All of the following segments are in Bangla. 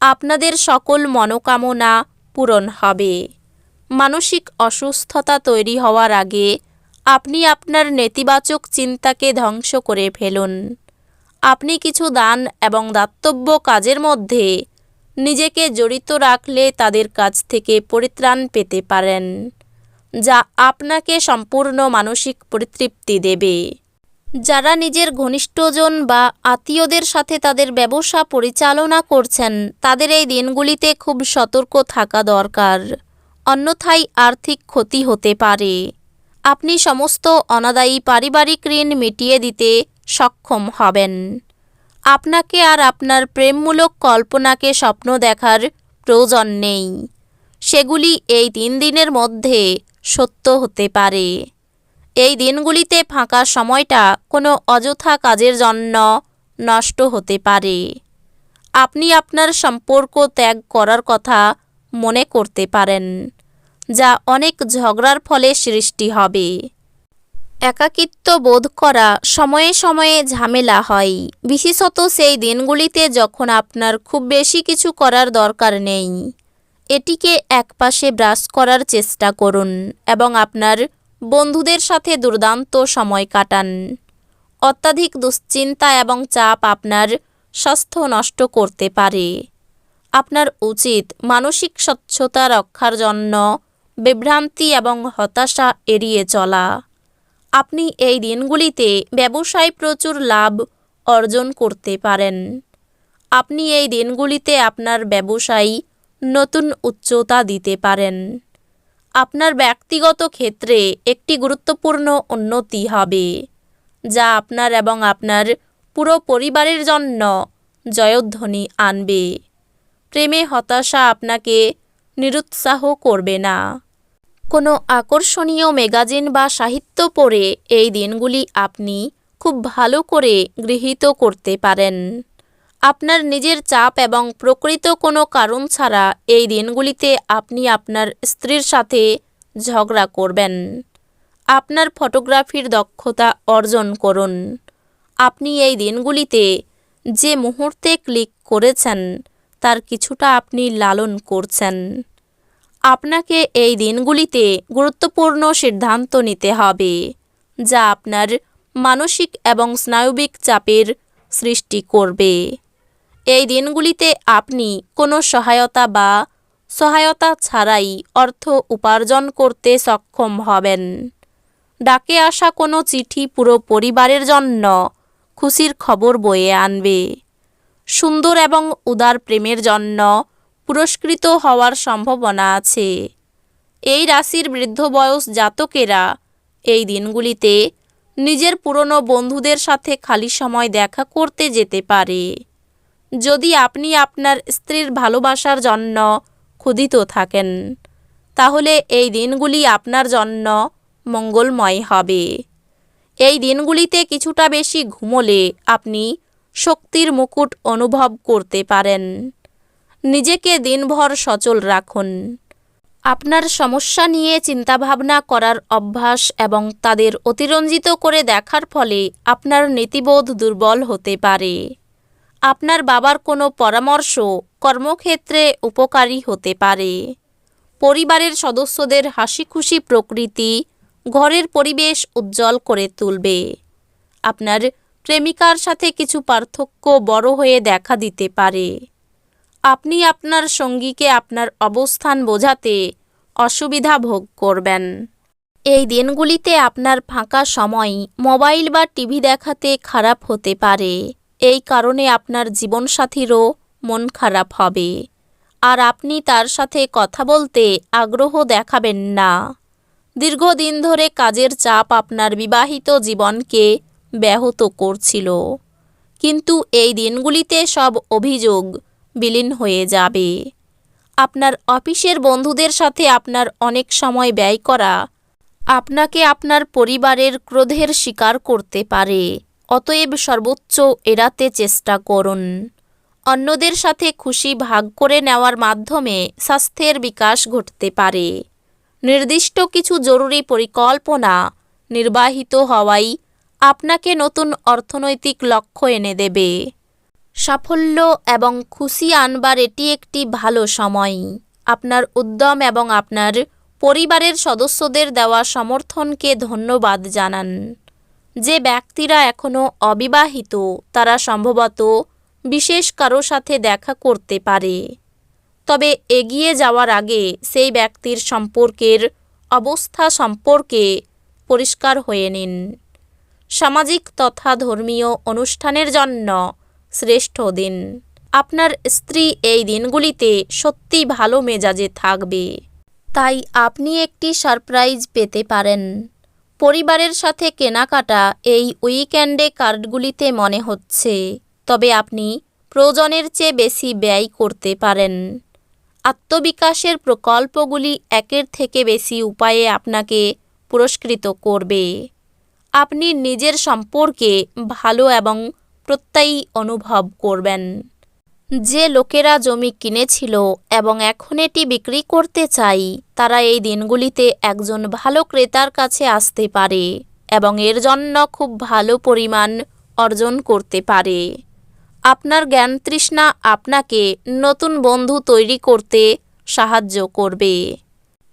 আপনাদের সকল মনোকামনা পূরণ হবে। মানসিক অসুস্থতা তৈরি হওয়ার আগে আপনি আপনার নেতিবাচক চিন্তাকে ধ্বংস করে ফেলুন। আপনি কিছু দান এবং দাতব্য কাজের মধ্যে নিজেকে জড়িত রাখলে তাদের কাছ থেকে পরিত্রাণ পেতে পারেন, যা আপনাকে সম্পূর্ণ মানসিক পরিতৃপ্তি দেবে। যারা নিজের ঘনিষ্ঠজন বা আত্মীয়দের সাথে তাদের ব্যবসা পরিচালনা করছেন, তাদের এই দিনগুলিতে খুব সতর্ক থাকা দরকার। অন্যথায় আর্থিক ক্ষতি হতে পারে। আপনি সমস্ত অনাদায়ী পারিবারিক ঋণ মিটিয়ে দিতে সক্ষম হবেন। আপনাকে আর আপনার প্রেমমূলক কল্পনাকে স্বপ্ন দেখার প্রয়োজন নেই। সেগুলি এই তিন দিনের মধ্যে সত্য হতে পারে। এই দিনগুলিতে ফাঁকা সময়টা কোনো অযথা কাজের জন্য নষ্ট হতে পারে। আপনি আপনার সম্পর্ক ত্যাগ করার কথা মনে করতে পারেন, যা অনেক ঝগড়ার ফলে সৃষ্টি হবে। একাকিত্ব বোধ করা সময়ে সময়ে ঝামেলা হয়। বিশেষত সেই দিনগুলিতে যখন আপনার খুব বেশি কিছু করার দরকার নেই, এটিকে একপাশে ব্রাশ করার চেষ্টা করুন এবং আপনার বন্ধুদের সাথে দুর্দান্ত সময় কাটান। অত্যাধিক দুশ্চিন্তা এবং চাপ আপনার স্বাস্থ্য নষ্ট করতে পারে। আপনার উচিত মানসিক স্বচ্ছতা রক্ষার জন্য বিভ্রান্তি এবং হতাশা এড়িয়ে চলা। আপনি এই দিনগুলিতে ব্যবসায় প্রচুর লাভ অর্জন করতে পারেন। আপনি এই দিনগুলিতে আপনার ব্যবসায় নতুন উচ্চতা দিতে পারেন। আপনার ব্যক্তিগত ক্ষেত্রে একটি গুরুত্বপূর্ণ উন্নতি হবে, যা আপনার এবং আপনার পুরো পরিবারের জন্য জয়ধ্বনি আনবে। প্রেমে হতাশা আপনাকে নিরুৎসাহ করবে না। কোনো আকর্ষণীয় ম্যাগাজিন বা সাহিত্য পড়ে এই দিনগুলি আপনি খুব ভালো করে গৃহীত করতে পারেন। আপনার নিজের চাপ এবং প্রকৃত কোনো কারণ ছাড়া এই দিনগুলিতে আপনি আপনার স্ত্রীর সাথে ঝগড়া করবেন। আপনার ফটোগ্রাফির দক্ষতা অর্জন করুন। আপনি এই দিনগুলিতে যে মুহূর্তে ক্লিক করেছেন, তার কিছুটা আপনি লালন করছেন। আপনাকে এই দিনগুলিতে গুরুত্বপূর্ণ সিদ্ধান্ত নিতে হবে, যা আপনার মানসিক এবং স্নায়বিক চাপের সৃষ্টি করবে। এই দিনগুলিতে আপনি কোনো সহায়তা বা সহায়তা ছাড়াই অর্থ উপার্জন করতে সক্ষম হবেন। ডাকে আসা কোনো চিঠি পুরো পরিবারের জন্য খুশির খবর বয়ে আনবে। সুন্দর এবং উদার প্রেমের জন্য পুরস্কৃত হওয়ার সম্ভাবনা আছে। এই রাশির বৃদ্ধ বয়স জাতকেরা এই দিনগুলিতে নিজের পুরনো বন্ধুদের সাথে খালি সময় দেখা করতে যেতে পারে। যদি আপনি আপনার স্ত্রীর ভালোবাসার জন্য ক্ষুধিত থাকেন, তাহলে এই দিনগুলি আপনার জন্য মঙ্গলময় হবে। এই দিনগুলিতে কিছুটা বেশি ঘুমোলে আপনি শক্তির মুকুট অনুভব করতে পারেন। নিজেকে দিনভর সচল রাখুন। আপনার সমস্যা নিয়ে চিন্তাভাবনা করার অভ্যাস এবং তাদের অতিরঞ্জিত করে দেখার ফলে আপনার নীতিবোধ দুর্বল হতে পারে। আপনার বাবার কোনো পরামর্শ কর্মক্ষেত্রে উপকারী হতে পারে। পরিবারের সদস্যদের হাসি খুশি প্রকৃতি ঘরের পরিবেশ উজ্জ্বল করে তুলবে। আপনার প্রেমিকার সাথে কিছু পার্থক্য বড় হয়ে দেখা দিতে পারে। আপনি আপনার সঙ্গীকে আপনার অবস্থান বোঝাতে অসুবিধা ভোগ করবেন। এই দিনগুলিতে আপনার ফাঁকা সময় মোবাইল বা টিভি দেখাতে খারাপ হতে পারে। এই কারণে আপনার জীবনসাথীরও মন খারাপ হবে। আর আপনি তার সাথে কথা বলতে আগ্রহ দেখাবেন না। দীর্ঘদিন ধরে কাজের চাপ আপনার বিবাহিত জীবনকে ব্যাহত করছিল। কিন্তু এই দিনগুলিতে সব অভিযোগ বিলীন হয়ে যাবে। আপনার অফিসের বন্ধুদের সাথে আপনার অনেক সময় ব্যয় করা আপনাকে আপনার পরিবারের ক্রোধের শিকার করতে পারে। অতএব সর্বোচ্চ এড়াতে চেষ্টা করুন। অন্যদের সাথে খুশি ভাগ করে নেওয়ার মাধ্যমে স্বাস্থ্যের বিকাশ ঘটতে পারে। নির্দিষ্ট কিছু জরুরি পরিকল্পনা নির্বাহিত হওয়াই আপনাকে নতুন অর্থনৈতিক লক্ষ্য এনে দেবে। সাফল্য এবং খুশি আনবার এটি একটি ভালো সময়। আপনার উদ্যম এবং আপনার পরিবারের সদস্যদের দেওয়া সমর্থনকে ধন্যবাদ জানান। যে ব্যক্তিরা এখনও অবিবাহিত, তারা সম্ভবত বিশেষ কারও সাথে দেখা করতে পারে। তবে এগিয়ে যাওয়ার আগে সেই ব্যক্তির সম্পর্কের অবস্থা সম্পর্কে পরিষ্কার হয়ে নিন। সামাজিক তথা ধর্মীয় অনুষ্ঠানের জন্য শ্রেষ্ঠ দিন। আপনার স্ত্রী এই দিনগুলিতে সত্যি ভালো মেজাজে থাকবে। তাই আপনি একটি সারপ্রাইজ পেতে পারেন। পরিবারের সাথে কেনাকাটা এই উইকেন্ডে কার্ডগুলিতে মনে হচ্ছে, তবে আপনি প্রয়োজনের চেয়ে বেশি ব্যয় করতে পারেন। আত্মবিকাশের প্রকল্পগুলি একের থেকে বেশি উপায়ে আপনাকে পুরস্কৃত করবে। আপনি নিজের সম্পর্কে ভালো এবং প্রত্যয়ী অনুভব করবেন। যে লোকেরা জমি কিনেছিল এবং এখন এটি বিক্রি করতে চাই, তারা এই দিনগুলিতে একজন ভালো ক্রেতার কাছে আসতে পারে এবং এর জন্য খুব ভালো পরিমাণ অর্জন করতে পারে। আপনার জ্ঞান তৃষ্ণা আপনাকে নতুন বন্ধু তৈরি করতে সাহায্য করবে।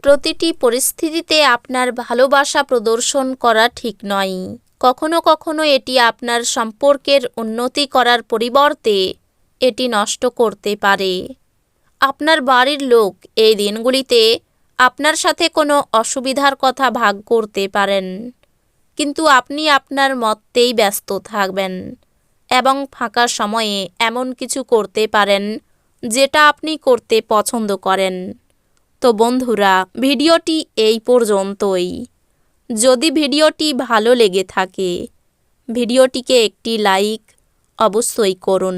প্রতিটি পরিস্থিতিতে আপনার ভালোবাসা প্রদর্শন করা ঠিক নয়। কখনো কখনো এটি আপনার সম্পর্কের উন্নতি করার পরিবর্তে এটি নষ্ট করতে পারে। আপনার বাড়ির লোক এই দিনগুলিতে আপনার সাথে কোনো অসুবিধার কথা ভাগ করতে পারেন, কিন্তু আপনি আপনার মতেই ব্যস্ত থাকবেন এবং ফাঁকা সময়ে এমন কিছু করতে পারেন যেটা আপনি করতে পছন্দ করেন। তো বন্ধুরা, ভিডিওটি এই পর্যন্তই। যদি ভিডিওটি ভালো লেগে থাকে, ভিডিওটিকে একটি লাইক অবশ্যই করুন।